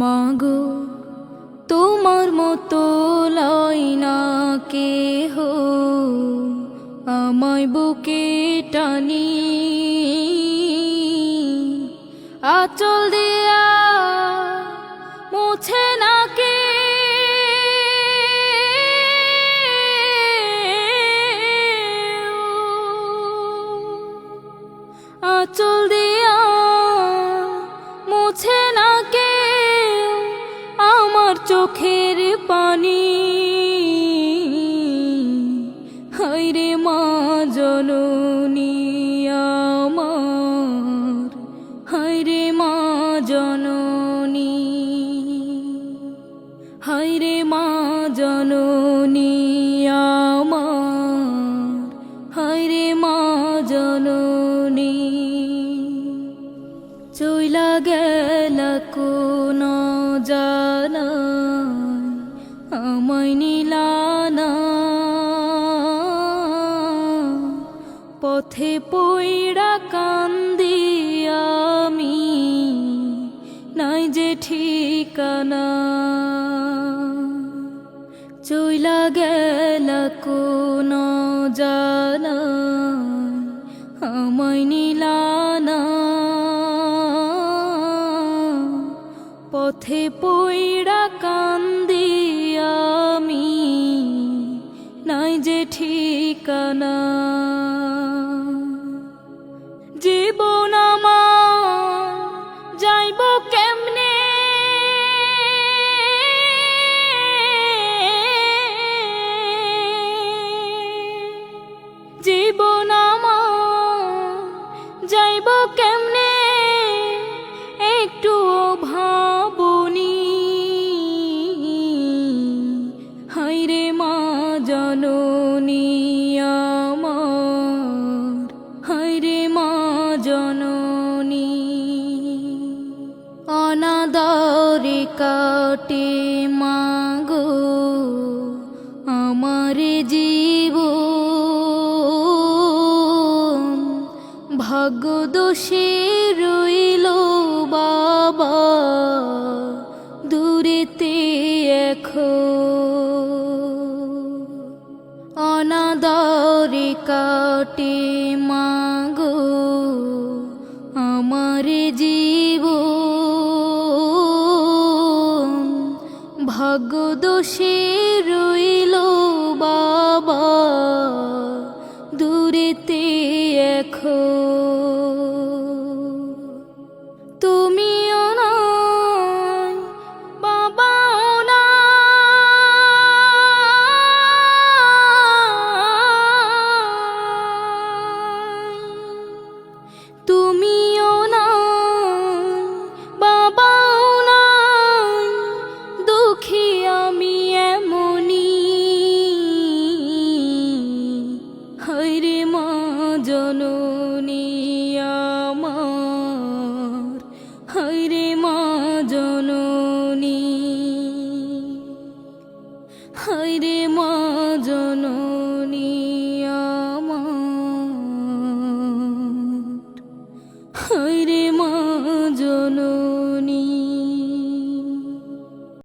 মাগো, তোমার মতো লয় না কেহ। আমায় বুকে টানি, আচল দিয়া মুছে না কে। আচল দিয়া মুছে চোখের পানি। হাইরে মা জননী আমার হাইরে মা জননী। হাইরে মা জননী হাইরে মা জননী। চইলা গেল কোন জানা নিলানা, পথে পইড়া কান্দি আমি, নাই যে ঠিকানা। চইলা গেল কোন জানা, আমায় নিলানা। পথে পইড়া কাটে মাগো আমার জীব ভাগ্য দোষে রইল বাবা দূরেতে এখন অনাদরে কাটে মাগো দোষে হরে মা জননী।